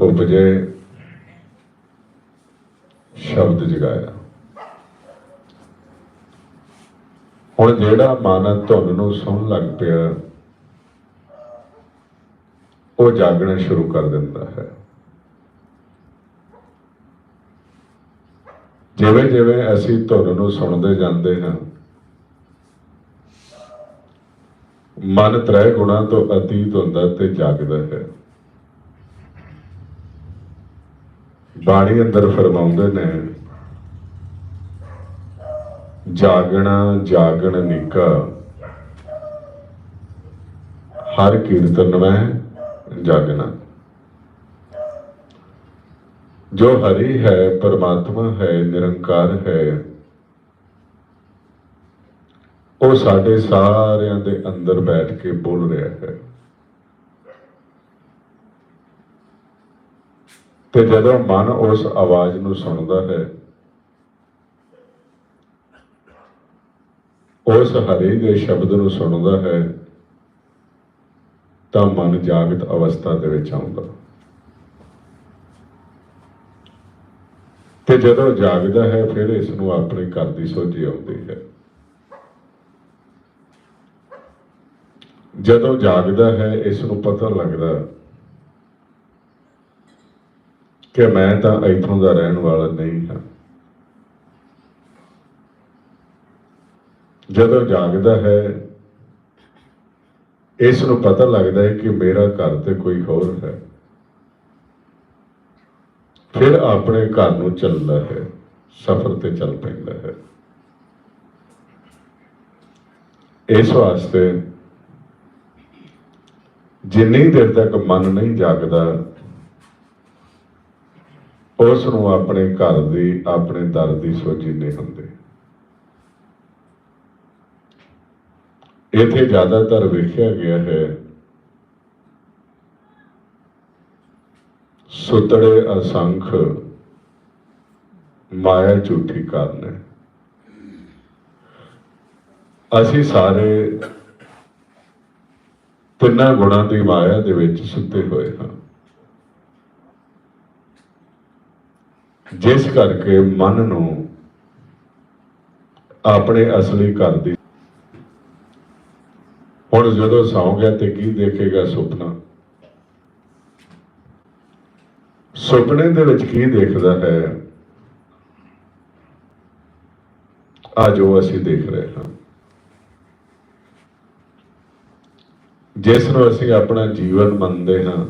ਉਪਜੇ ਸ਼ਬਦ ਜਗਾਇਆ। ਹੁਣ ਜਿਹੜਾ ਮਨ ਧੁਨ ਨੂੰ ਸੁਣਨ ਲੱਗ ਪਿਆ, ਉਹ ਜਾਗਣਾ ਸ਼ੁਰੂ ਕਰ ਦਿੰਦਾ ਹੈ। ਜਿਵੇਂ ਜਿਵੇਂ ਅਸੀਂ ਧੁਨ ਨੂੰ ਸੁਣਦੇ ਜਾਂਦੇ ਹਾਂ, ਮਨ ਤ੍ਰੈ ਗੁਣਾ ਤੋਂ ਅਤੀਤ ਹੁੰਦਾ ਤੇ ਜਾਗਦਾ ਹੈ। ਬਾਣੀ ਅੰਦਰ ਫਰਮਾਉਂਦੇ ਨੇ, ਜਾਗਣਾ ਜਾਗਣ ਨਿਕਾ। ਹਰ ਕੀਰਤਨ ਮੈਂ ਜਾਗਣਾ। ਜੋ ਹਰੀ ਹੈ, ਪਰਮਾਤਮਾ ਹੈ, ਨਿਰੰਕਾਰ ਹੈ, ਉਹ ਸਾਡੇ ਸਾਰਿਆਂ ਦੇ ਅੰਦਰ ਬੈਠ ਕੇ ਬੋਲ ਰਿਹਾ ਹੈ। ਤੇ ਜਦੋਂ ਮਨ ਉਸ ਆਵਾਜ਼ ਨੂੰ ਸੁਣਦਾ ਹੈ, ਉਸ ਹਰੀ ਦੇ ਸ਼ਬਦ ਨੂੰ ਸੁਣਦਾ ਹੈ, ਤਾਂ ਮਨ ਜਾਗਤ ਅਵਸਥਾ ਦੇ ਵਿੱਚ ਆਉਂਦਾ। ਤੇ ਜਦੋਂ ਜਾਗਦਾ ਹੈ, ਫਿਰ ਇਸ ਨੂੰ ਆਪਣੇ ਘਰ ਦੀ ਸੋਝੀ ਆਉਂਦੀ ਹੈ। ਜਦੋਂ ਜਾਗਦਾ ਹੈ, ਇਸ ਨੂੰ ਪਤਾ ਲੱਗਦਾ ਕਿ ਮੈਂ ਤਾਂ ਇੱਥੋਂ ਦਾ ਰਹਿਣ ਵਾਲਾ ਨਹੀਂ ਹਾਂ। ਜਦੋਂ ਜਾਗਦਾ ਹੈ ਇਸ ਨੂੰ ਪਤਾ ਲੱਗਦਾ ਹੈ ਕਿ ਮੇਰਾ ਘਰ ਤੇ ਕੋਈ ਹੋਰ ਹੈ। ਫਿਰ ਆਪਣੇ ਘਰ ਨੂੰ ਚੱਲਦਾ ਹੈ, ਸਫ਼ਰ ਤੇ ਚੱਲ ਪੈਂਦਾ ਹੈ। ਇਸ ਵਾਸਤੇ ਜਿੰਨੀ ਦੇਰ ਤੱਕ ਮਨ ਨਹੀਂ ਜਾਗਦਾ ਉਸ ਨੂੰ ਆਪਣੇ ਘਰ ਦੀ, ਆਪਣੇ ਦਰ ਦੀ ਸੋਚੀ ਨਹੀਂ ਹੁੰਦੇ। ਇੱਥੇ ਜ਼ਿਆਦਾਤਰ ਵੇਖਿਆ ਗਿਆ ਹੈ, ਸੁਤੜੇ ਅਸੰਖ ਮਾਇਆ ਝੂਠੀ ਕਾਰਨ ਹੈ। ਅਸੀਂ ਸਾਰੇ ਤਿੰਨਾਂ ਗੁਣਾਂ ਦੀ ਮਾਇਆ ਦੇ ਵਿੱਚ ਸੁੱਤੇ ਹੋਏ ਹਾਂ। ਜਿਸ ਕਰਕੇ ਮਨ ਨੂੰ ਆਪਣੇ ਅਸਲੀ ਘਰ ਦੀ ਹੁਣ ਜਦੋਂ ਸੌਂ ਗਿਆ ਤੇ ਕੀ ਦੇਖੇਗਾ ਸੁਪਨਾ? ਸੁਪਨੇ ਦੇ ਵਿੱਚ ਕੀ ਦੇਖਦਾ ਹੈ? ਆ ਜੋ ਅਸੀਂ ਦੇਖ ਰਹੇ ਹਾਂ। ਜਿਸ ਨੂੰ ਅਸੀਂ ਆਪਣਾ ਜੀਵਨ ਮੰਨਦੇ ਹਾਂ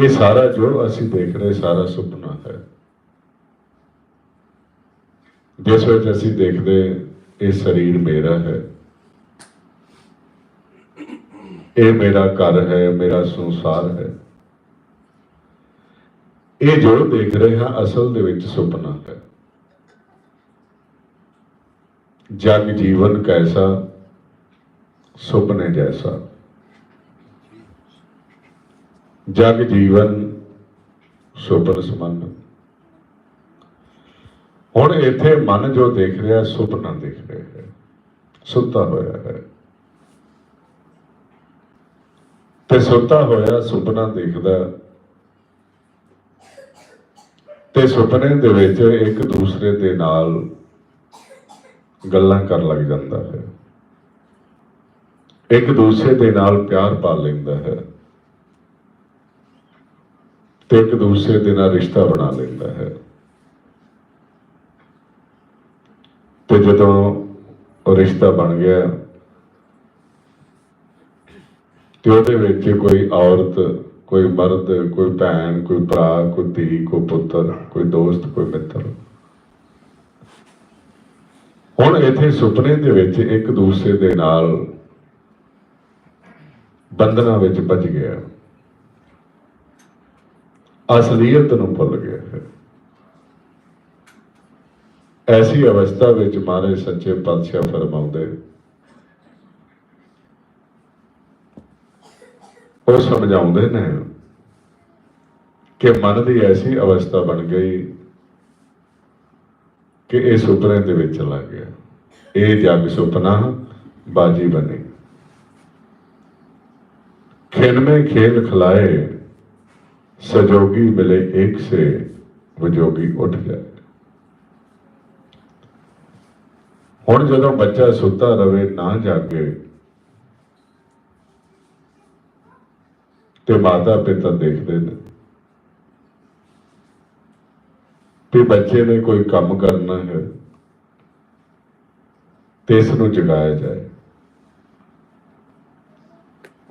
ਇਹ ਸਾਰਾ ਜੋ ਅਸੀਂ ਦੇਖ ਰਹੇ, ਸਾਰਾ ਸੁਪਨਾ ਹੈ। ਜਿਸ ਵਿੱਚ ਅਸੀਂ ਦੇਖਦੇ, ਇਹ ਸਰੀਰ ਮੇਰਾ ਹੈ। ਇਹ ਮੇਰਾ ਘਰ ਹੈ, ਮੇਰਾ ਸੰਸਾਰ ਹੈ। ਇਹ ਜੋ ਦੇਖ ਰਹੇ ਹਾਂ, ਅਸਲ ਦੇ ਵਿੱਚ ਸੁਪਨਾ ਹੈ। ਜਗ ਜੀਵਨ ਕੈਸਾ, ਸੁਪਨੇ ਜੈਸਾ। ਜਗ ਜੀਵਨ ਸੁਪਨ ਸਮਨ ਹੁਣ ਇੱਥੇ ਮਨ ਜੋ ਦੇਖ ਰਿਹਾ, ਸੁਪਨਾ ਦੇਖ ਰਿਹਾ ਹੈ। ਸੁੱਤਾ ਹੋਇਆ ਹੈ। ਤੇ ਸੁੱਤਾ ਹੋਇਆ, ਸੁਪਨਾ ਦੇਖਦਾ। ਤੇ ਸੁਪਨੇ ਦੇ ਵਿੱਚ ਇੱਕ ਦੂਸਰੇ ਦੇ ਨਾਲ ਗੱਲਾਂ ਕਰਨ ਲੱਗ ਜਾਂਦਾ ਹੈ। ਇੱਕ ਦੂਸਰੇ ਦੇ ਨਾਲ ਪਿਆਰ ਪਾ ਲੈਂਦਾ ਹੈ। ਤੇ ਇੱਕ ਦੂਸਰੇ ਦੇ ਨਾਲ ਰਿਸ਼ਤਾ ਬਣਾ ਲੈਂਦਾ ਹੈ। ਤੇ ਜਦੋਂ ਉਹ ਰਿਸ਼ਤਾ ਬਣ ਗਿਆ, ਤੇ ਉਹਦੇ ਵਿੱਚ ਕੋਈ ਔਰਤ, ਕੋਈ ਮਰਦ, ਕੋਈ ਭੈਣ, ਕੋਈ ਭਰਾ, ਕੋਈ ਧੀ, ਕੋਈ ਪੁੱਤਰ, ਕੋਈ ਦੋਸਤ, ਕੋਈ ਮਿੱਤਰ। ਹੁਣ ਇੱਥੇ ਸੁਪਨੇ ਦੇ ਵਿੱਚ ਇੱਕ ਦੂਸਰੇ ਦੇ ਨਾਲ ਬੰਧਨਾਂ ਵਿੱਚ ਵੱਜ ਗਿਆ। ਅਸਲੀਅਤ ਨੂੰ ਭੁੱਲ ਗਿਆ ਹੈ। ਐਸੀ ਅਵਸਥਾ ਵਿੱਚ ਮਾਰੇ ਸੱਚੇ ਪਾਤਸ਼ਾਹ ਫਰਮਾਉਂਦੇ, ਉਹ ਸਮਝਾਉਂਦੇ ਨੇ ਕਿ ਮਨ ਦੀ ਐਸੀ ਅਵਸਥਾ ਬਣ ਗਈ ਕਿ ਇਹ ਸੁਪਨੇ ਦੇ ਵਿੱਚ ਲੱਗ ਗਿਆ। ਇਹ ਜਗ ਸੁਪਨਾ ਬਾਜੀ ਬਣੀ। ਖੇਡ ਮੇ ਖੇਲ ਖਲਾਏ सजोगी मिले एक से ਵਜੋਗੀ ਉੱਠ ਜਾਏ ਹੁਣ ਜਦੋਂ ਬੱਚਾ ਸੁੱਤਾ ਰਵੇ ਨਾ ਜਾਗੇ ਤੇ ਮਾਤਾ ਪਿਤਾ ਦੇਖਦੇ ਨੇ ਕਿ ਬੱਚੇ ਨੇ ਕੋਈ ਕੰਮ ਕਰਨਾ ਹੈ ਤੇ ਇਸ ਨੂੰ ਜਗਾਇਆ ਜਾਏ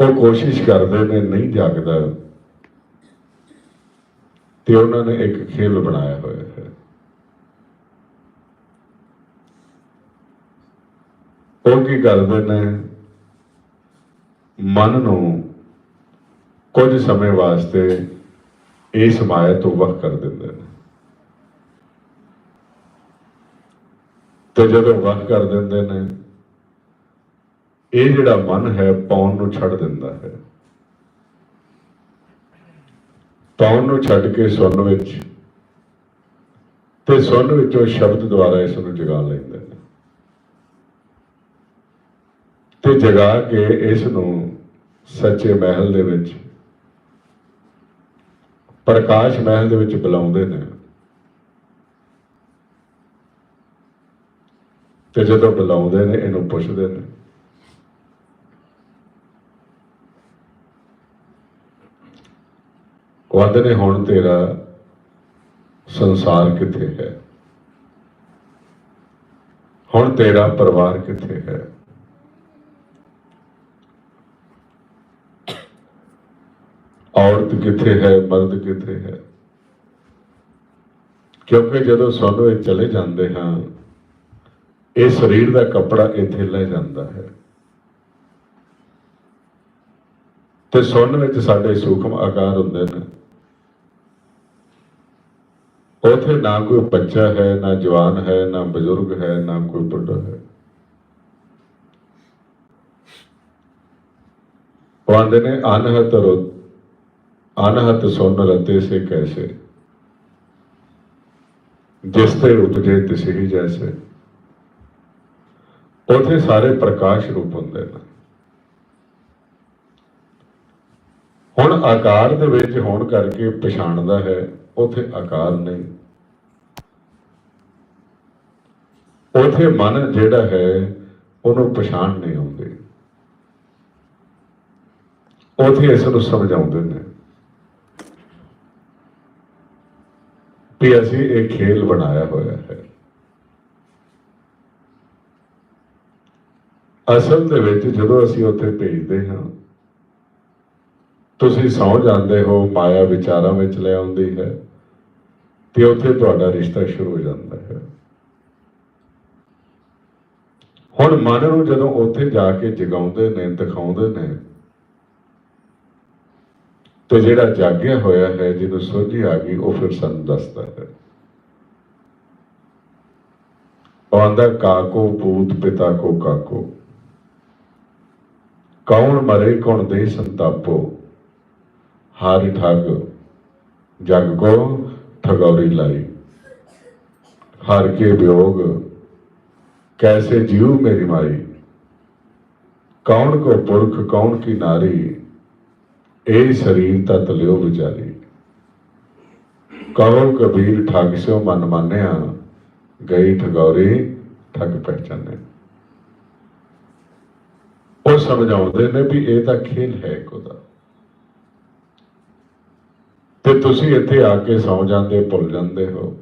ਉਹ ਕੋਸ਼ਿਸ਼ ਕਰਦੇ ਨੇ ਨਹੀਂ ਜਾਗਦਾ ਤੇ ਉਹਨਾਂ ਨੇ ਇੱਕ ਖੇਲ ਬਣਾਇਆ ਹੋਇਆ ਹੈ। ਉਹ ਕੀ ਕਰਦੇ ਨੇ ਮਨ ਨੂੰ ਕੁਝ ਸਮੇਂ ਵਾਸਤੇ ਇਸ ਮਾਇਆ ਤੋਂ ਵੱਖ ਕਰ ਦਿੰਦੇ ਨੇ ਤੇ ਜਦੋਂ ਵੱਖ ਕਰ ਦਿੰਦੇ ਨੇ, ਇਹ ਜਿਹੜਾ ਮਨ ਹੈ ਪੌਣ ਨੂੰ ਛੱਡ ਦਿੰਦਾ ਹੈ। ਪੌਣ ਨੂੰ ਛੱਡ ਕੇ ਸੁਣ ਵਿੱਚ, ਤੇ ਸੁਣ ਵਿੱਚੋਂ ਸ਼ਬਦ ਦੁਆਰਾ ਇਸ ਨੂੰ ਜਗਾ ਲੈਂਦੇ ਨੇ ਤੇ ਜਗਾ ਕੇ ਇਸ ਨੂੰ ਸੱਚੇ ਮਹਿਲ ਦੇ ਵਿੱਚ, ਪ੍ਰਕਾਸ਼ ਮਹਿਲ ਦੇ ਵਿੱਚ ਬੁਲਾਉਂਦੇ ਨੇ। ਤੇ ਜਦੋਂ ਬੁਲਾਉਂਦੇ ਨੇ, ਇਹਨੂੰ ਪੁੱਛਦੇ ਨੇ ਉਹ ਆਖਦੇ ਨੇ ਹੁਣ ਤੇਰਾ ਸੰਸਾਰ ਕਿੱਥੇ ਹੈ? ਹੁਣ ਤੇਰਾ ਪਰਿਵਾਰ ਕਿੱਥੇ ਹੈ? ਔਰਤ ਕਿੱਥੇ ਹੈ, ਮਰਦ ਕਿੱਥੇ ਹੈ? ਕਿਉਂਕਿ ਜਦੋਂ ਸਾਨੂੰ ਇਹ ਚਲੇ ਜਾਂਦੇ ਹਾਂ, ਇਹ ਸਰੀਰ ਦਾ ਕੱਪੜਾ ਇੱਥੇ ਲੈ ਜਾਂਦਾ ਹੈ। ਤੇ ਸੁਣਨ ਵਿੱਚ ਸਾਡੇ ਸੂਖਮ ਆਕਾਰ ਹੁੰਦੇ ਨੇ। ਉਥੇ ਨਾ ਕੋਈ ਬੱਚਾ ਹੈ, ਨਾ ਜਵਾਨ ਹੈ, ਨਾ ਬਜ਼ੁਰਗ ਹੈ, ਨਾ ਕੋਈ ਬੁੱਢਾ ਹੈ। ਉਹ ਆਂਦੇ ਨੇ, ਅਨਹਤ ਰੋ, ਅਨਹਤ ਸੁਣ ਰਤੇ ਸੇ ਕੈਸੇ? ਜਿਸ ਤੇ ਉਪਜੇ ਤਿਸ ਹੀ ਜੈਸੇ। ਉਥੇ ਸਾਰੇ ਪ੍ਰਕਾਸ਼ ਰੂਪ ਹੁੰਦੇ ਨੇ। ਹੁਣ ਆਕਾਰ ਦੇ ਵਿੱਚ ਹੋਣ ਕਰਕੇ ਪਛਾਣਦਾ ਹੈ ਉਥੇ ਆਕਾਰ ਨਹੀਂ। ਉਥੇ ਮਨ ਜਿਹੜਾ ਹੈ, ਉਹਨੂੰ ਪਛਾਣ ਨਹੀਂ ਆਉਂਦੀ। ਉਥੇ ਇਸ ਨੂੰ ਸਮਝਾਉਂਦੇ ਨੇ ਵੀ ਅਸੀਂ ਇਹ ਖੇਲ ਬਣਾਇਆ ਹੋਇਆ ਹੈ। ਅਸਲ ਦੇ ਵਿੱਚ ਜਦੋਂ ਅਸੀਂ ਉੱਥੇ ਭੇਜਦੇ ਹਾਂ, ਤੁਸੀਂ ਸੌ ਜਾਂਦੇ ਹੋ, ਮਾਇਆ ਵਿਚਾਰਾਂ ਵਿੱਚ ਲੈ ਆਉਂਦੀ ਹੈ। ਤੇ ਉੱਥੇ ਤੁਹਾਡਾ ਰਿਸ਼ਤਾ ਸ਼ੁਰੂ ਹੋ ਜਾਂਦਾ ਹੈ। ਹੁਣ ਮਨ ਨੂੰ ਜਦੋਂ ਉੱਥੇ ਜਾ ਕੇ ਜਗਾਉਂਦੇ ਨੇ, ਦਿਖਾਉਂਦੇ ਨੇ, ਤੇ ਜਿਹੜਾ ਜਾਗਿਆ ਹੋਇਆ ਹੈ, ਜਿਹਨੂੰ ਸੋਝੀ ਆ ਗਈ, ਉਹ ਫਿਰ ਸਾਨੂੰ ਦੱਸਦਾ ਹੈ। ਆਂਦਾ, ਕਾਕੋ ਪੂਤ ਪਿਤਾ ਕੋ ਕਾਕੋ। ਕੌਣ ਮਰੇ, ਕੌਣ ਦੇ ਸੰਤਾਪੋ। ਹਾਰ ਠੱਗ ਜਗ ਕੋ ਠਗੌਰੀ ਲਾਈ ਹਰ ਕੇ ਵਿਯੋਗ कैसे जीव मेरी माई कौन को पुरख कौन की नारी ए शरीर तत लियो विचारी कहो कबीर ठग सो मन मान्या गई ठगौरी ठग पहचाने ਉਹ ਸਮਝਾਉਂਦੇ ਨੇ ਵੀ ਇਹ ਤਾਂ ਖੇਲ ਹੈ ਇੱਕ ਉਹਦਾ ਤੇ ਤੁਸੀਂ ਇੱਥੇ ਆ ਕੇ ਸੌ ਜਾਂਦੇ, ਭੁੱਲ ਜਾਂਦੇ ਹੋ।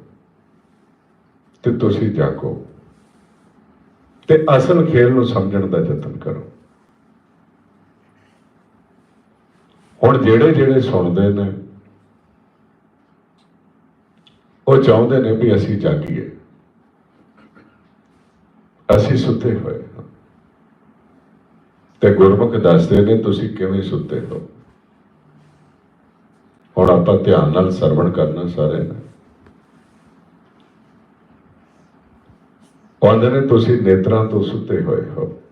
ਤੇ ਤੁਸੀਂ ਜਾਗੋ। ਤੇ ਅਸਲ ਖੇਲ ਨੂੰ ਸਮਝਣ ਦਾ ਯਤਨ ਕਰੋ। ਹੁਣ ਜਿਹੜੇ ਜਿਹੜੇ ਸੁਣਦੇ ਨੇ, ਉਹ ਚਾਹੁੰਦੇ ਨੇ ਵੀ ਅਸੀਂ ਜਾਗੀਏ। ਅਸੀਂ ਸੁੱਤੇ ਹੋਏ ਹਾਂ। ਤੇ ਗੁਰਮੁਖ ਦੱਸਦੇ ਨੇ, ਤੁਸੀਂ ਕਿਵੇਂ ਸੁੱਤੇ ਹੋ? ਹੁਣ ਆਪਾਂ ਧਿਆਨ ਨਾਲ ਸਰਵਣ ਕਰਨਾ ਸਾਰੇ। ਨੇ ਕਹਿੰਦੇ ਨੇ, ਤੁਸੀਂ ਨੇਤਰਾਂ ਤੋਂ ਸੁੱਤੇ ਹੋਏ ਹੋ।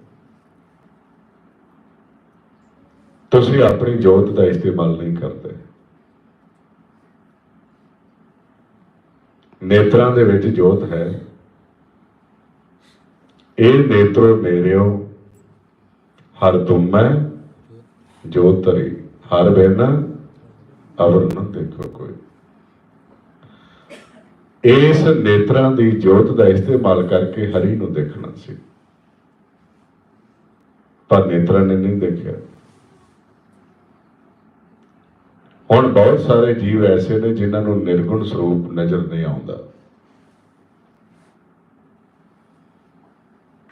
ਤੁਸੀਂ ਆਪਣੀ ਜੋਤ ਦਾ ਇਸਤੇਮਾਲ ਨਹੀਂ ਕਰਦੇ। ਨੇਤਰਾਂ ਦੇ ਵਿੱਚ ਜੋਤ ਹੈ। ਇਹ ਨੇਤਰ ਮੇਰਿਓ, ਹਰ ਤੁਮ ਮੈਂ ਜੋਤ ਤਰੀ ਹਰ ਬੇਨਾ ਅਵਰ ਨ ਦੇਖੋ ਕੋਈ। ਇਸ ਨੇਤਰਾਂ ਦੀ ਜੋਤ ਦਾ ਇਸਤੇਮਾਲ ਕਰਕੇ ਹਰੀ ਨੂੰ ਦੇਖਣਾ ਸੀ। ਪਰ ਨੇਤਰਾਂ ਨੇ ਨਹੀਂ ਦੇਖਿਆ। ਹੁਣ ਬਹੁਤ ਸਾਰੇ ਜੀਵ ਐਸੇ ਨੇ ਜਿਨ੍ਹਾਂ ਨੂੰ ਨਿਰਗੁਣ ਸਰੂਪ ਨਜ਼ਰ ਨਹੀਂ ਆਉਂਦਾ।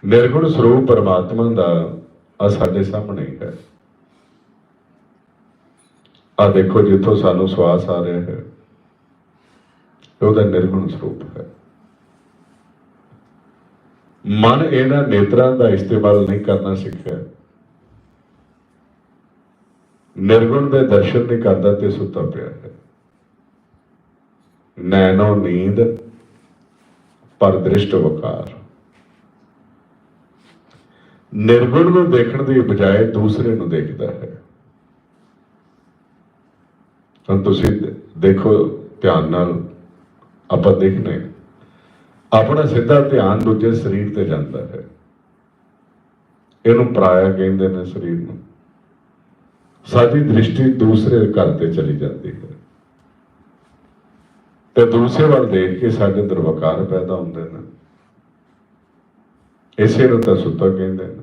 ਨਿਰਗੁਣ ਸਰੂਪ ਪਰਮਾਤਮਾ ਦਾ ਆ ਸਾਡੇ ਸਾਹਮਣੇ ਹੀ ਹੈ। ਆ ਦੇਖੋ ਜਿੱਥੋਂ ਸਾਨੂੰ ਸਵਾਸ ਆ ਰਿਹਾ ਹੈ। ਉਹਦਾ ਨਿਰਗੁਣ ਸਰੂਪ ਹੈ। ਮਨ ਇਹਨਾਂ ਨੇਤਰਾਂ ਦਾ ਇਸਤੇਮਾਲ ਨਹੀਂ ਕਰਨਾ ਸਿੱਖਿਆ। ਨਿਰਗੁਣ ਦੇ ਦਰਸ਼ਨ ਨਹੀਂ ਕਰਦਾ ਤੇ ਸੁੱਤਾ ਪਿਆ ਹੈ। ਨੈਣੋ ਨੀਂਦ ਪਰ ਦ੍ਰਿਸ਼ਟ ਵਕਾਰ। ਨਿਰਗੁਣ ਨੂੰ ਦੇਖਣ ਦੀ ਬਜਾਏ ਦੂਸਰੇ ਨੂੰ ਦੇਖਦਾ ਹੈ। ਤਾਂ ਤੁਸੀਂ ਦੇਖੋ ਧਿਆਨ ਨਾਲ, ਆਪਾਂ ਦੇਖਨੇ ਆਪਣਾ ਸਿੱਧਾ ਧਿਆਨ ਦੂਜੇ ਸਰੀਰ ਤੇ ਜਾਂਦਾ ਹੈ। ਇਹਨੂੰ ਪਰਾਇਆ ਕਹਿੰਦੇ ਨੇ ਸਰੀਰ ਨੂੰ। ਸਾਡੀ ਦ੍ਰਿਸ਼ਟੀ ਦੂਸਰੇ ਘਰ ਤੇ ਚਲੀ ਜਾਂਦੀ ਹੈ। ਤੇ ਦੂਸਰੇ ਵੱਲ ਦੇਖ ਕੇ ਸਾਡੇ ਅੰਦਰ ਪੈਦਾ ਹੁੰਦੇ ਨੇ। ਇਸੇ ਨੂੰ ਤਾਂ ਸੁੱਤਾ ਕਹਿੰਦੇ ਨੇ।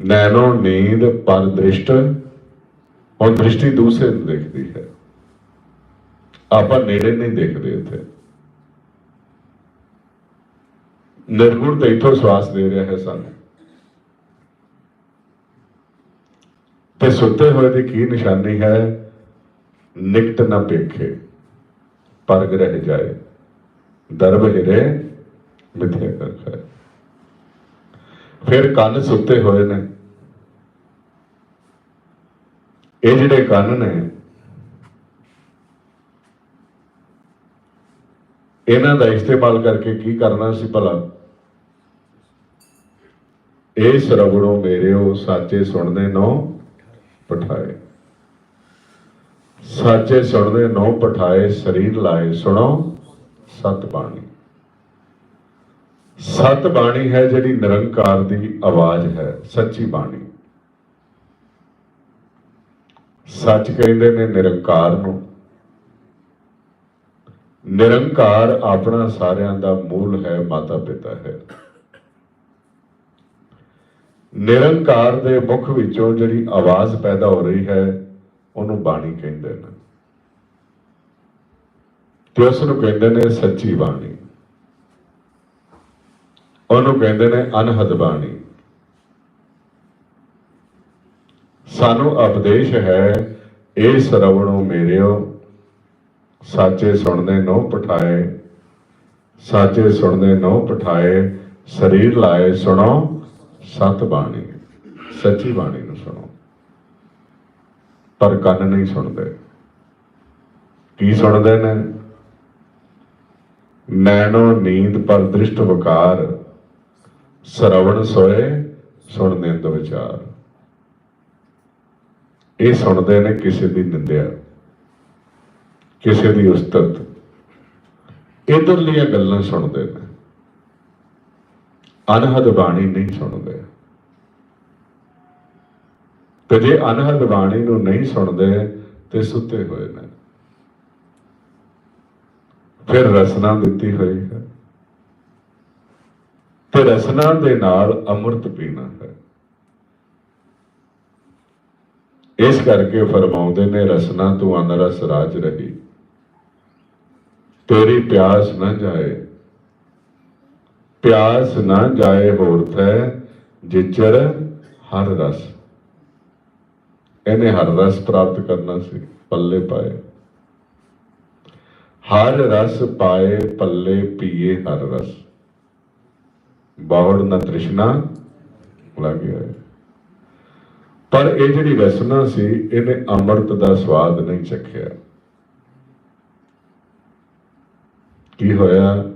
ਨੈਣੋ ਨੀਂਦ ਪਰ ਦ੍ਰਿਸ਼ਟ ਹੁਣ ਦ੍ਰਿਸ਼ਟੀ ਦੂਸਰੇ ਨੂੰ ਦੇਖਦੀ ਹੈ। ਆਪਾਂ ਨੇੜੇ ਨਹੀਂ ਦੇਖਦੇ ਇੱਥੇ। ਨਿਰਗੁਣ ਤੇ ਇੱਥੋਂ ਸਵਾਸ ਦੇ ਰਿਹਾ ਹੈ ਸਾਨੂੰ। ਤੇ ਸੁੱਤੇ ਹੋਏ ਦੀ ਕੀ ਨਿਸ਼ਾਨੀ ਹੈ? ਨਿਕਟ ਨਾ ਪੇਖੇ ਪਰਗ ਰਹਿ ਜਾਏ, ਦਰਬ ਹਿਰੇ ਮਿੱਥੇ ਕਰ ਫਿਰ ਕੰਨ ਸੁੱਤੇ ਹੋਏ ਨੇ। ਇਹ ਜਿਹੜੇ ਕੰਨ ਨੇ, ਇਹਨਾਂ ਦਾ ਇਸਤੇਮਾਲ ਕਰਕੇ ਕੀ ਕਰਨਾ ਸੀ ਭਲਾ? ਇਹ ਸਰਵਣੋ ਮੇਰਿਓ, ਸਾਚੇ ਸੁਣਦੇ ਨੋ ਪਠਾਏ। ਸਾਚੇ ਸੁਣਦੇ ਨੋ ਪਠਾਏ, ਸਰੀਰ ਲਾਏ ਸੁਣੋ ਸਤ ਬਾਣੀ। ਸਤ ਬਾਣੀ ਹੈ ਜਿਹੜੀ ਨਿਰੰਕਾਰ ਦੀ ਆਵਾਜ਼ ਹੈ, ਸੱਚੀ ਬਾਣੀ। ਸੱਚ ਕਹਿੰਦੇ ਨੇ ਨਿਰੰਕਾਰ ਨੂੰ। ਨਿਰੰਕਾਰ ਆਪਣਾ ਸਾਰਿਆਂ ਦਾ ਮੂਲ ਹੈ ਮਾਤਾ ਪਿਤਾ ਹੈ। ਨਿਰੰਕਾਰ ਦੇ ਮੁਖ ਵਿੱਚੋਂ ਜਿਹੜੀ ਆਵਾਜ਼ ਪੈਦਾ ਹੋ ਰਹੀ ਹੈ, ਉਹਨੂੰ ਬਾਣੀ ਕਹਿੰਦੇ ਨੇ। ਤੇ ਉਸ ਨੂੰ ਕਹਿੰਦੇ ਨੇ ਸੱਚੀ ਬਾਣੀ। ਉਹਨੂੰ ਕਹਿੰਦੇ ਨੇ ਅਨਹਦ ਬਾਣੀ। ਸਾਨੂੰ ਉਪਦੇਸ਼ ਹੈ, ਇਹ ਸਰਵਣੋ ਮੇਰਿਓ, ਸਾਚੇ ਸੁਣਦੇ ਨੋ ਪਠਾਏ, ਸਾਚੇ ਸੁਣਦੇ ਨੋ ਪਠਾਏ, ਸਰੀਰ ਲਾਏ ਸੁਣੋ, ਸਤ ਬਾਣੀ, ਸੱਚੀ ਬਾਣੀ ਨੂੰ ਸੁਣੋ। ਪਰ ਕੰਨ ਨਹੀਂ ਸੁਣਦੇ। ਕੀ ਸੁਣਦੇ ਨੇ? ਨੈਣੋ ਨੀਂਦ ਪਰ ਦ੍ਰਿਸ਼ਟ ਵਕਾਰ, ਸਰਵਣ ਸੋਏ ਸੁਣਦੇ ਦੋ ਵਿਚਾਰ। ਇਹ ਸੁਣਦੇ ਨੇ ਕਿਸੇ ਦੀ ਨਿੰਦਿਆ, ਕਿਸੇ ਦੀ ਉਸਤਤ। ਇਧਰਲੀਆਂ ਗੱਲਾਂ ਸੁਣਦੇ ਨੇ। ਅਨਹਦ ਬਾਣੀ ਨਹੀਂ ਸੁਣਦੇ। ਤੇ ਜੇ ਅਨਹਦ ਬਾਣੀ ਨੂੰ ਨਹੀਂ ਸੁਣਦੇ, ਤੇ ਸੁੱਤੇ ਹੋਏ ਨੇ। ਫਿਰ ਰਸਨਾ ਦਿੱਤੀ ਹੋਈ ਹੈ। ਤੇ ਰਸਨਾ ਦੇ ਨਾਲ ਅੰਮ੍ਰਿਤ ਪੀਣਾ ਹੈ ਇਸ ਕਰਕੇ ਫਰਮਾਉਂਦੇ ਨੇ, ਰਸਨਾ ਤੂੰ ਅਨਰਸ ਰਾਜ ਰਹੀ। ਤੇਰੀ ਪਿਆਸ ਨਾ ਜਾਏ। ਪਿਆਸ ਨਾ ਜਾਏ ਹੋਰ ਥੈ, ਜਿਚਰ ਹਰ ਰਸ। ਇਹਨੇ ਹਰ ਰਸ ਪ੍ਰਾਪਤ ਕਰਨਾ ਸੀ, ਪੱਲੇ ਪਾਏ। ਹਰ ਰਸ ਪਾਏ, ਪੱਲੇ ਪੀਏ ਹਰ ਰਸ। ਬਾਵੜ ਨਾ ਤ੍ਰਿਸ਼ਨਾ ਲੱਗਿਆ ਹੈ ਪਰ ਇਹ ਜਿਹੜੀ ਰਸਨਾ ਸੀ, ਇਹਨੇ ਅੰਮ੍ਰਿਤ ਦਾ ਸਵਾਦ ਨਹੀਂ ਚੱਖਿਆ। ਕੀ ਹੋਇਆ?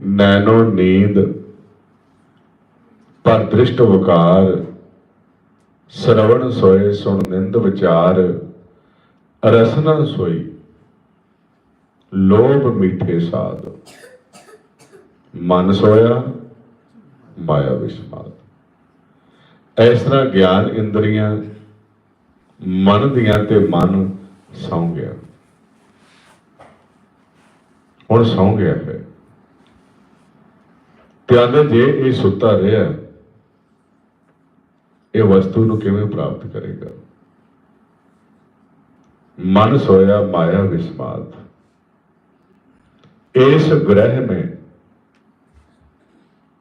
ਨੈਣੋ ਨੀਂਦ, ਪਰ ਦ੍ਰਿਸ਼ਟ ਵਕਾਰ, ਸਰਵਣ ਸੋਏ ਸੁਣ ਨਿੰਦ ਵਿਚਾਰ, ਰਸਨਾ ਸੋਈ, ਲੋਭ ਮੀਠੇ ਸਾਧ। ਮਨ ਸੋਇਆ, ਮਾਇਆ ਵਿਸਮਾਦ। ਇਸ ਤਰ੍ਹਾਂ ਗਿਆਨ ਇੰਦਰੀਆਂ ਮਨ ਦੀਆਂ ਤੇ ਮਨ ਸੌਂ ਗਿਆ। ਹੁਣ ਸੌਂ ਗਿਆ ਹੈ। ਤੇ ਆਂਦੇ ਜੇ ਇਹ ਸੁੱਤਾ ਰਿਹਾ, ਇਹ ਵਸਤੂ ਨੂੰ ਕਿਵੇਂ ਪ੍ਰਾਪਤ ਕਰੇਗਾ? ਮਨ ਸੋਇਆ ਮਾਇਆ ਵਿਸਮਾਦ। ਇਸ ਗ੍ਰਹਿ ਮੇ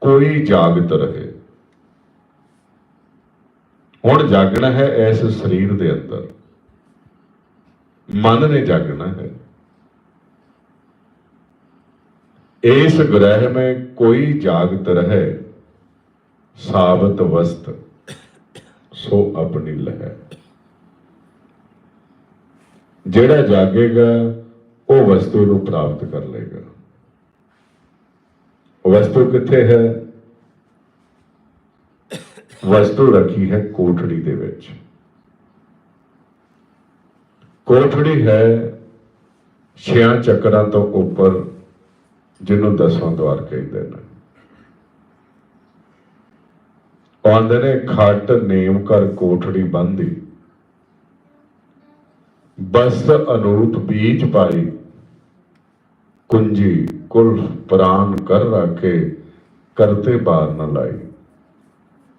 ਕੋਈ ਜਾਗਤ ਰਹੇ। ਹੁਣ ਜਾਗਣਾ ਹੈ ਇਸ ਸਰੀਰ ਦੇ ਅੰਦਰ। ਮਨ ਨੇ ਜਾਗਣਾ ਹੈ। ਇਸ ਗ੍ਰਹਿ ਮੈਂ ਕੋਈ ਜਾਗਤ ਰਹੇ, ਸਾਬਤ ਵਸਤ, ਸੋ ਆਪਣੀ ਲਹਿ ਜਿਹੜਾ ਜਾਗੇਗਾ, ਉਹ ਵਸਤੂ ਨੂੰ ਪ੍ਰਾਪਤ ਕਰ ਲੇਗਾ ਵਸਤੂ ਕਿੱਥੇ ਹੈ? ਵਸਤੂ ਰੱਖੀ ਹੈ ਕੋਠੜੀ ਦੇ ਵਿੱਚ। ਕੋਠੜੀ ਹੈ ਛਿਆਂ ਚੱਕਰਾਂ ਤੋਂ ਉੱਪਰ, ਜਿਹਨੂੰ ਦਸਵਾਂ ਦਵਾਰ ਕਹਿੰਦੇ ਨੇ। ਆਉਂਦੇ ਨੇ, ਖੱਟ ਨੇਮ ਕਰ ਕੋਠੜੀ ਬੰਦੀ ਬਸ ਅਨੂਪ ਬੀਜ ਪਾਈ। ਕੁੰਜੀ ਕੁਲ ਪ੍ਰਾਨ ਕਰ ਰਾਖੇ, ਕਰਤੇ ਬਾਰ ਨ ਲਾਈ।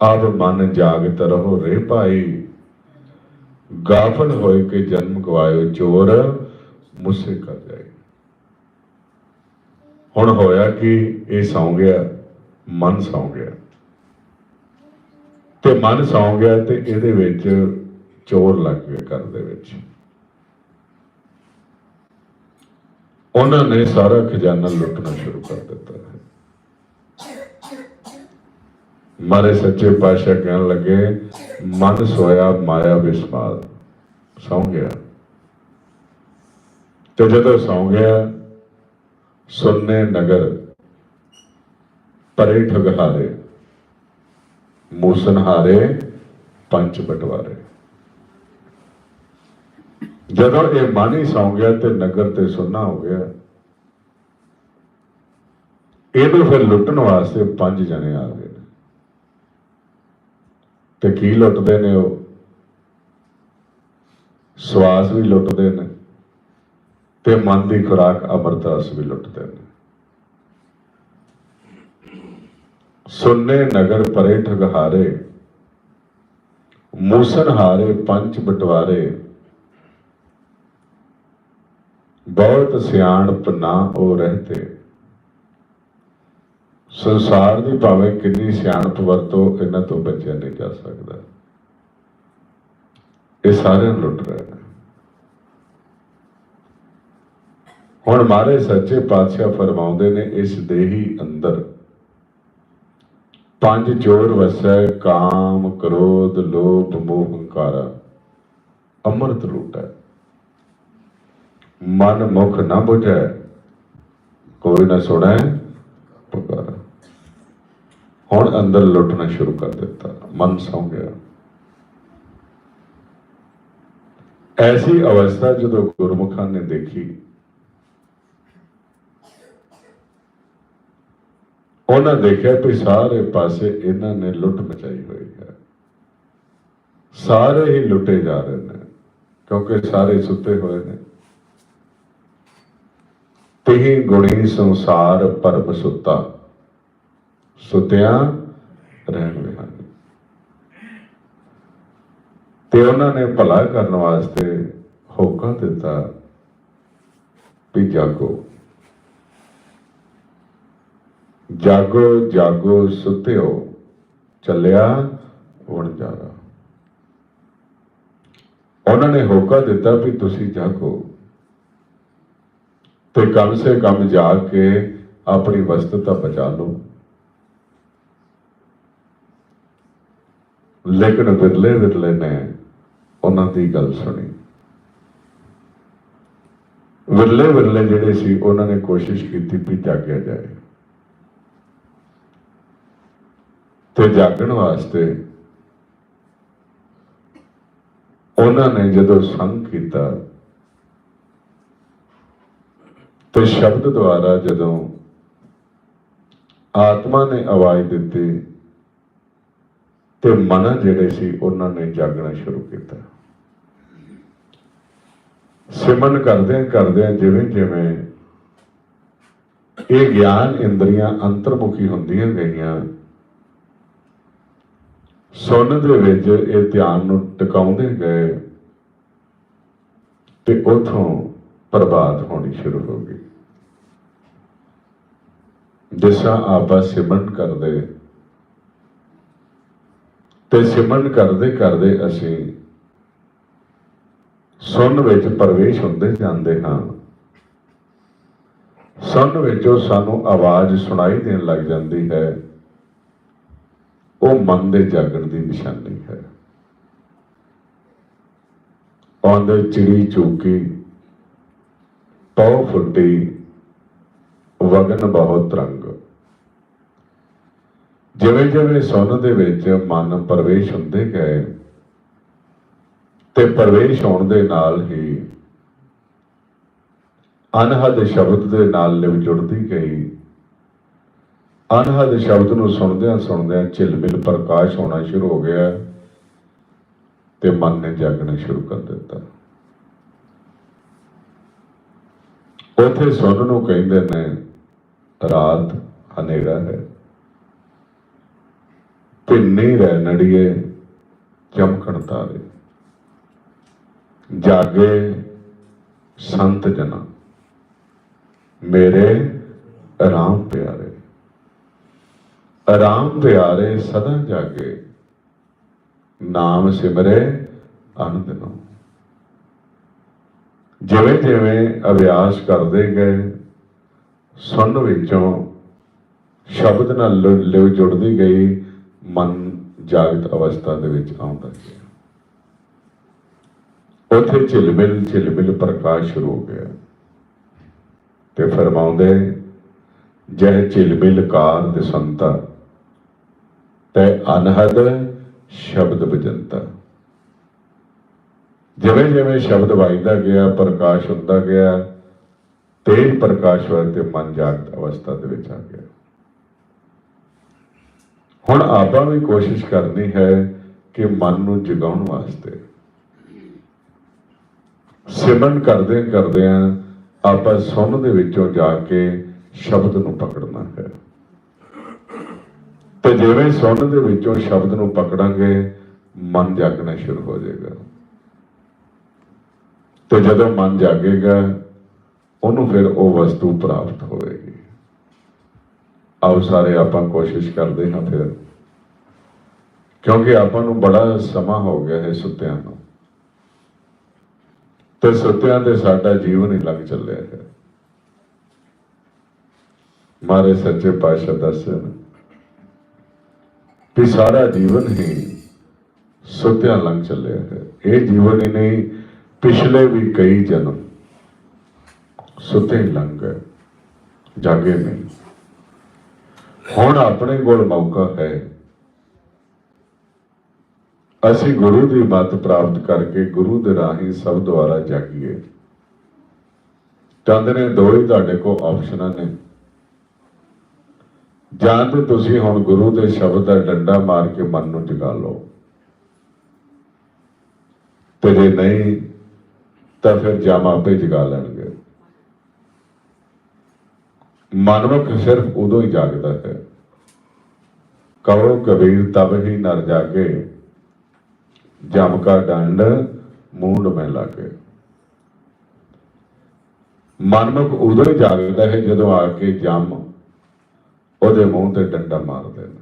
ਆਪ ਮਨ ਜਾਗਤ ਰਹੋ ਰੇ ਭਾਈ। ਗਾਫਲ ਹੋਏ ਕੇ ਜਨਮ ਗਵਾਇਓ ਚੋਰ, ਮੁਸੇ ਕਰ ਜਾਏ। ਹੁਣ ਹੋਇਆ ਕਿ ਇਹ ਸੌਂ ਗਿਆ, ਮਨ ਸੌਂ ਗਿਆ। ਤੇ ਮਨ ਸੌਂ ਗਿਆ ਤੇ ਇਹਦੇ ਵਿੱਚ ਚੋਰ ਲੱਗ ਗਏ ਘਰ ਦੇ ਵਿੱਚ। ਉਹਨਾਂ ਨੇ ਸਾਰਾ ਖਜ਼ਾਨਾ ਲੁੱਟਣਾ ਸ਼ੁਰੂ ਕਰ ਦਿੱਤਾ ਹੈ ਮਾਰੇ ਸੱਚੇ ਪਾਤਸ਼ਾਹ ਕਹਿਣ ਲੱਗੇ, ਮਨ ਸੋਇਆ ਮਾਇਆ ਵਿਸਮਾਦ ਸੌਂ ਗਿਆ। ਤੇ ਜਦੋਂ ਸੌਂ ਗਿਆ, ਸੁੰਨੇ ਨਗਰ ਪਰੇ ਠਗਹਾਰੇ ਮੂਸਨਹਾਰੇ ਪੰਜ ਬਟਵਾਰੇ। ਜਦੋਂ ਇਹ ਮਨ ਹੀ ਸੌਂ ਗਿਆ ਤੇ ਨਗਰ ਤੇ ਸੁੰਨਾ ਹੋ ਗਿਆ, ਇਹਨੂੰ ਫਿਰ ਲੁੱਟਣ ਵਾਸਤੇ ਪੰਜ ਜਣੇ ਆ ਗਏ। ਤੇ ਕੀ ਲੁੱਟਦੇ ਨੇ ਉਹ? ਸਵਾਸ ਵੀ ਲੁੱਟਦੇ ਨੇ ਤੇ ਮਨ ਦੀ ਖੁਰਾਕ ਅਮਰਦਾਸ ਵੀ ਲੁੱਟਦੇ ਨੇ। ਸੁੰਨੇ ਨਗਰ ਪਰੇ ਠਗਹਾਰੇ, ਮੂਸਨ ਹਾਰੇ ਪੰਜ ਬਟਵਾਰੇ ਬਹੁਤ ਸਿਆਣਪ ਨਾ ਉਹ ਰਹਤੇ। ਸੰਸਾਰ ਦੀ ਭਾਵੇਂ ਕਿੰਨੀ ਸਿਆਣਪ ਵਰਤੋ ਇਹਨਾਂ ਤੋਂ ਬਚਿਆ ਨਹੀਂ ਜਾ ਸਕਦਾ। ਇਹ ਸਾਰਿਆਂ ਨੂੰ ਲੁੱਟ ਰਹੇ ਨੇ। ਹੁਣ ਮਾਰੇ ਸੱਚੇ ਪਾਤਸ਼ਾਹ ਫਰਮਾਉਂਦੇ ਨੇ, ਇਸ ਦੇਹੀ ਅੰਦਰ ਪੰਜ ਚੋਰ ਵਸੈ, ਕਾਮ, ਕ੍ਰੋਧ, ਲੋਭ, ਮੋਹ, ਹੰਕਾਰਾ। ਅੰਮ੍ਰਿਤ ਲੂਟੈ। ਮਨ ਮੁਖ ਨਾ ਬੁਝੈ, ਕੋਈ ਨਾ ਸੁਣੈ, ਪੁਕਾਰਾ। ਹੁਣ ਅੰਦਰ ਲੁੱਟਣਾ ਸ਼ੁਰੂ ਕਰ ਦਿੱਤਾ। ਮਨ ਸੌਂ ਗਿਆ। ਐਸੀ ਅਵਸਥਾ ਜਦੋਂ ਗੁਰਮੁਖਾਂ ਨੇ ਦੇਖੀ, ਉਹਨਾਂ ਦੇਖਿਆ ਕਿ ਸਾਰੇ ਪਾਸੇ ਇਹਨਾਂ ਨੇ ਲੁੱਟ ਮਚਾਈ ਹੋਈ ਹੈ। ਸਾਰੇ ਹੀ ਲੁੱਟੇ ਜਾ ਰਹੇ ਨੇ, ਕਿਉਂਕਿ ਸਾਰੇ ਸੁੱਤੇ ਹੋਏ ਨੇ। ਤਿਹੀ ਗੁਣੀ ਸੰਸਾਰ ਪਰਮ ਸੁੱਤਾ। ਸੁਤਿਆਂ ਰਹਿਣ ਹਨ। ਤੇ ਉਹਨਾਂ ਨੇ ਭਲਾ ਕਰਨ ਵਾਸਤੇ ਹੋਕਾ ਦਿੱਤਾ ਵੀ ਜਾਗੋ। ਜਾਗੋ ਜਾਗੋ, ਸੁਤਿਓ, ਚੱਲਿਆ ਹੁਣ ਜਾਣਾ। ਉਹਨਾਂ ਨੇ ਹੋਕਾ ਦਿੱਤਾ ਵੀ ਤੁਸੀਂ ਜਾਗੋ। ਤੇ ਕਮ ਸੇ ਕਮ ਜਾ ਕੇ ਆਪਣੀ ਵਸਤੂਤਾ ਬਚਾ ਲਓ। ਲੇਕਿਨ ਵਿਰਲੇ ਵਿਰਲੇ ਨੇ ਉਹਨਾਂ ਦੀ ਗੱਲ ਸੁਣੀ। ਵਿਰਲੇ ਵਿਰਲੇ ਜਿਹੜੇ ਸੀ, ਉਹਨਾਂ ਨੇ ਕੋਸ਼ਿਸ਼ ਕੀਤੀ ਵੀ ਜਾਗਿਆ ਜਾਏ। ਤੇ ਜਾਗਣ ਵਾਸਤੇ ਉਹਨਾਂ ਨੇ ਜਦੋਂ ਸੰਗ ਕੀਤਾ ਤੇ ਸ਼ਬਦ ਦੁਆਰਾ ਜਦੋਂ ਆਤਮਾ ਨੇ ਆਵਾਜ਼ ਦਿੱਤੀ ਤੇ ਮਨ ਜਿਹੜੇ ਸੀ, ਉਹਨਾਂ ਨੇ ਜਾਗਣਾ ਸ਼ੁਰੂ ਕੀਤਾ। ਸਿਮਨ ਕਰਦੇ ਕਰਦੇ ਜਿਵੇਂ ਜਿਵੇਂ ਇਹ ਗਿਆਨ ਇੰਦਰੀਆਂ ਅੰਤਰਮੁਖੀ ਹੁੰਦੀਆਂ ਗਈਆਂ ਸੁਣਨ ਦੇ ਵਿੱਚ ਇਹ ਧਿਆਨ ਨੂੰ ਟਿਕਾਉਂਦੇ ਗਏ ਤੇ ਉਥੋਂ ਪ੍ਰਭਾਤ ਹੋਣੀ ਸ਼ੁਰੂ ਹੋ ਗਈ। ਜਿਸਾ ਆਪਾਂ ਸਿਮਰਨ ਕਰਦੇ ਤੇ ਸਿਮਰਨ ਕਰਦੇ ਕਰਦੇ ਅਸੀਂ ਸੁਣ ਵਿੱਚ ਪ੍ਰਵੇਸ਼ ਹੁੰਦੇ ਜਾਂਦੇ ਹਾਂ। ਸੁਣ ਵਿੱਚੋਂ ਸਾਨੂੰ ਆਵਾਜ਼ ਸੁਣਾਈ ਦੇਣ ਲੱਗ ਜਾਂਦੀ ਹੈ। ਉਹ ਮਨ ਦੇ ਜਾਗਣ ਦੀ ਨਿਸ਼ਾਨੀ ਹੈ। ਆਉਂਦੇ ਚਿੜੀ ਚੂਕੀ, ਪਉ ਫੁੱਟੀ, ਵਗਨ ਬਹੁਤ ਰੰਗ। ਜਿਵੇਂ ਜਿਵੇਂ ਸੁਣ ਦੇ ਵਿੱਚ ਮਨ ਪ੍ਰਵੇਸ਼ ਹੁੰਦੇ ਗਏ, ਤੇ ਪ੍ਰਵੇਸ਼ ਹੋਣ ਦੇ ਨਾਲ ਹੀ ਅਨਹਦ ਸ਼ਬਦ ਦੇ ਨਾਲ ਲਿਵ ਜੁੜਦੀ ਗਈ। ਅਨਹਦ ਸ਼ਬਦ ਨੂੰ ਸੁਣਦਿਆਂ ਸੁਣਦਿਆਂ ਝਿਲਮਿਲ ਪ੍ਰਕਾਸ਼ ਹੋਣਾ ਸ਼ੁਰੂ ਹੋ ਗਿਆ ਤੇ ਮਨ ਨੇ ਜਾਗਣਾ ਸ਼ੁਰੂ ਕਰ ਦਿੱਤਾ। ਉਥੇ ਸੁਣ ਨੂੰ ਕਹਿੰਦੇ ਨੇ, ਰਾਤ ਹਨੇਰਾ ਹੈ। ਭਿੰਨੀ ਰਹਿ ਨੜੀਏ, ਚਮਕਣ ਤਾਰੇ। ਜਾਗੇ ਸੰਤ ਜਨਾ, ਮੇਰੇ ਆਰਾਮ ਪਿਆਰੇ। ਆਰਾਮ ਪਿਆਰੇ ਸਦਾ ਜਾਗੇ, ਨਾਮ ਸਿਮਰੇ ਅਨੰਦਨੋ ਜਿਵੇਂ ਜਿਵੇਂ ਅਭਿਆਸ ਕਰਦੇ ਗਏ, ਸੁਣ ਵਿੱਚੋਂ ਸ਼ਬਦ ਨਾਲ ਲਿ- ਲਿਵ ਜੁੜਦੀ ਗਈ ਮਨ ਜਾਗਤ ਅਵਸਥਾ ਦੇ ਵਿੱਚ ਆਉਂਦਾ ਗਿਆ। ਉੱਥੇ ਝਿਲਮਿਲ ਝਿਲਮਿਲ ਪ੍ਰਕਾਸ਼ ਸ਼ੁਰੂ ਹੋ ਗਿਆ। ਤੇ ਫਰਮਾਉਂਦੇ, ਜਹ ਝਿਲਮਿਲ ਕਾਰ ਦਿਸੰਤਾ ਤੇ ਅਨਹਦ ਸ਼ਬਦ ਵਜੰਤਾ ਜਿਵੇਂ ਜਿਵੇਂ ਸ਼ਬਦ ਵੱਜਦਾ ਗਿਆ, ਪ੍ਰਕਾਸ਼ ਹੁੰਦਾ ਗਿਆ, ਤੇਜ ਪ੍ਰਕਾਸ਼ ਹੋਇਆ ਤੇ ਮਨ ਜਾਗਤ ਅਵਸਥਾ ਦੇ ਵਿੱਚ ਆ ਗਿਆ। ਹੁਣ ਆਪਾਂ ਵੀ ਕੋਸ਼ਿਸ਼ ਕਰਨੀ ਹੈ ਕਿ ਮਨ ਨੂੰ ਜਗਾਉਣ ਵਾਸਤੇ। ਸਿਮਰਨ ਕਰਦੇ ਕਰਦਿਆਂ ਆਪਾਂ ਸੁਣ ਦੇ ਵਿੱਚੋਂ ਜਾ ਕੇ ਸ਼ਬਦ ਨੂੰ ਪਕੜਨਾ ਹੈ। ਤੇ ਜਿਵੇਂ ਸੁਣ ਦੇ ਵਿੱਚੋਂ ਸ਼ਬਦ ਨੂੰ ਪਕੜਾਂਗੇ, ਮਨ ਜਾਗਣਾ ਸ਼ੁਰੂ ਹੋ ਜਾਏਗਾ। ਤੇ ਜਦੋਂ ਮਨ ਜਾਗੇਗਾ, ਉਹਨੂੰ ਫਿਰ ਉਹ ਵਸਤੂ ਪ੍ਰਾਪਤ ਹੋਵੇਗੀ। ਆਓ ਸਾਰੇ ਆਪਾਂ ਕੋਸ਼ਿਸ਼ ਕਰਦੇ ਹਾਂ ਫਿਰ। ਕਿਉਂਕਿ ਆਪਾਂ ਨੂੰ ਬੜਾ ਸਮਾਂ ਹੋ ਗਿਆ ਹੈ ਸੁੱਤਿਆਂ ਨੂੰ। ਤੇ ਸੁੱਤਿਆਂ ਤੇ ਸਾਡਾ ਜੀਵਨ ਹੀ ਲੱਗ ਚੱਲਿਆ ਹੈ। ਮਾਰੇ ਸੱਚੇ ਪਾਤਸ਼ਾਹ ਦੱਸਣ ਕਿ ਸਾਰਾ ਜੀਵਨ ਹੀ ਸੁੱਤਿਆਂ ਲੰਘ ਚੱਲਿਆ ਹੈ। ਇਹ ਜੀਵਨ ਹੀ ਨਹੀਂ, ਪਿਛਲੇ ਵੀ ਕਈ ਜਨਮ ਸੁੱਤੇ ਲੰਘ ਗਏ, ਜਾਗੇ ਨਹੀਂ। ਹੁਣ ਆਪਣੇ ਕੋਲ ਮੌਕਾ ਹੈ। ਅਸੀਂ ਗੁਰੂ ਦੀ ਮੱਤ ਪ੍ਰਾਪਤ ਕਰਕੇ ਗੁਰੂ ਦੇ ਰਾਹੀਂ ਸਭ ਦੁਆਰਾ ਜਾਗੀਏ। ਚੰਦ ਨੇ ਦੋ ਹੀ ਤੁਹਾਡੇ ਕੋਲ ਆਪਸ਼ਨਾਂ ਨੇ। ਜਾਂ ਤੇ ਤੁਸੀਂ ਹੁਣ ਗੁਰੂ ਦੇ ਸ਼ਬਦ ਦਾ ਡੰਡਾ ਮਾਰ ਕੇ ਮਨ ਨੂੰ ਜਗਾ ਲਓ। ਤੇ ਜੇ ਨਹੀਂ, ਤਾਂ ਫਿਰ ਜਾਮ ਆਪੇ ਜਗਾ ਲੈਣਗੇ। ਮਨਮੁਖ ਸਿਰਫ ਉਦੋਂ ਹੀ ਜਾਗਦਾ ਹੈ। ਕਹੋ ਕਬੀਰ ਤਬ ਹੀ ਨਰ ਜਾਗੇ, ਜਮ ਕਾ ਡੰਡ ਮੂੰਡ ਮੈਂ ਲਾਗੇ। ਮਨਮੁਖ ਉਦੋਂ ਹੀ ਜਾਗਦਾ ਹੈ ਜਦੋਂ ਆ ਕੇ ਜਮ ਉਹਦੇ ਮੂੰਹ ਤੇ ਡੰਡਾ ਮਾਰਦੇ ਨੇ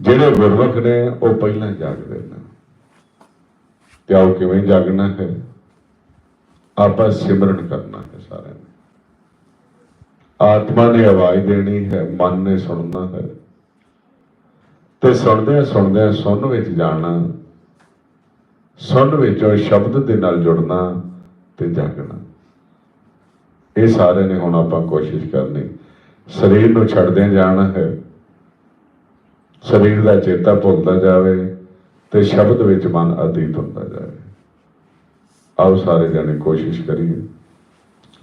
ਜਿਹੜੇ ਗੁਰਮੁਖ ਨੇ ਉਹ ਪਹਿਲਾਂ ਜਾਗਦੇ ਨੇ। ਤੇ ਆਓ ਕਿਵੇਂ ਜਾਗਣਾ ਹੈ? ਆਪਾਂ ਸਿਮਰਨ ਕਰਨਾ ਹੈ ਸਾਰਿਆਂ ਨੇ। ਆਤਮਾ ਨੇ ਆਵਾਜ਼ ਦੇਣੀ ਹੈ, ਮਨ ਨੇ ਸੁਣਨਾ ਹੈ। ਤੇ ਸੁਣਦਿਆਂ ਸੁਣਦਿਆਂ ਸੁਣ ਵਿੱਚ ਜਾਣਾ, ਸੁਣ ਵਿੱਚੋਂ ਸ਼ਬਦ ਦੇ ਨਾਲ ਜੁੜਨਾ ਤੇ ਜਾਗਣਾ। ਇਹ ਸਾਰੇ ਨੇ ਹੁਣ ਆਪਾਂ ਕੋਸ਼ਿਸ਼ ਕਰਨੀ। ਸਰੀਰ ਨੂੰ ਛੱਡਦਿਆਂ ਜਾਣਾ ਹੈ। ਸਰੀਰ ਦਾ ਚੇਤਾ ਭੁੱਲਦਾ ਜਾਵੇ ਤੇ ਸ਼ਬਦ ਵਿੱਚ ਮਨ ਅਤੀਤ ਹੁੰਦਾ ਜਾਵੇ। ਆਓ ਸਾਰੇ ਜਣੇ ਕੋਸ਼ਿਸ਼ ਕਰੀਏ।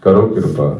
ਕਰੋ ਕਿਰਪਾ।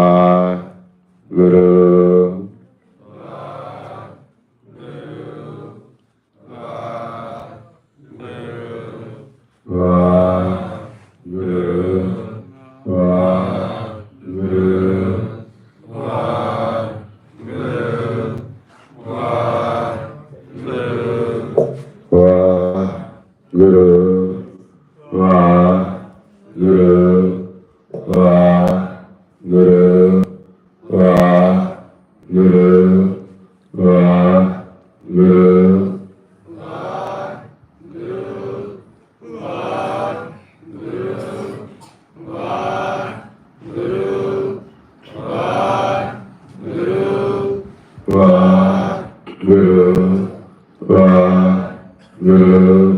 Ra, Ra, Ra, Ra.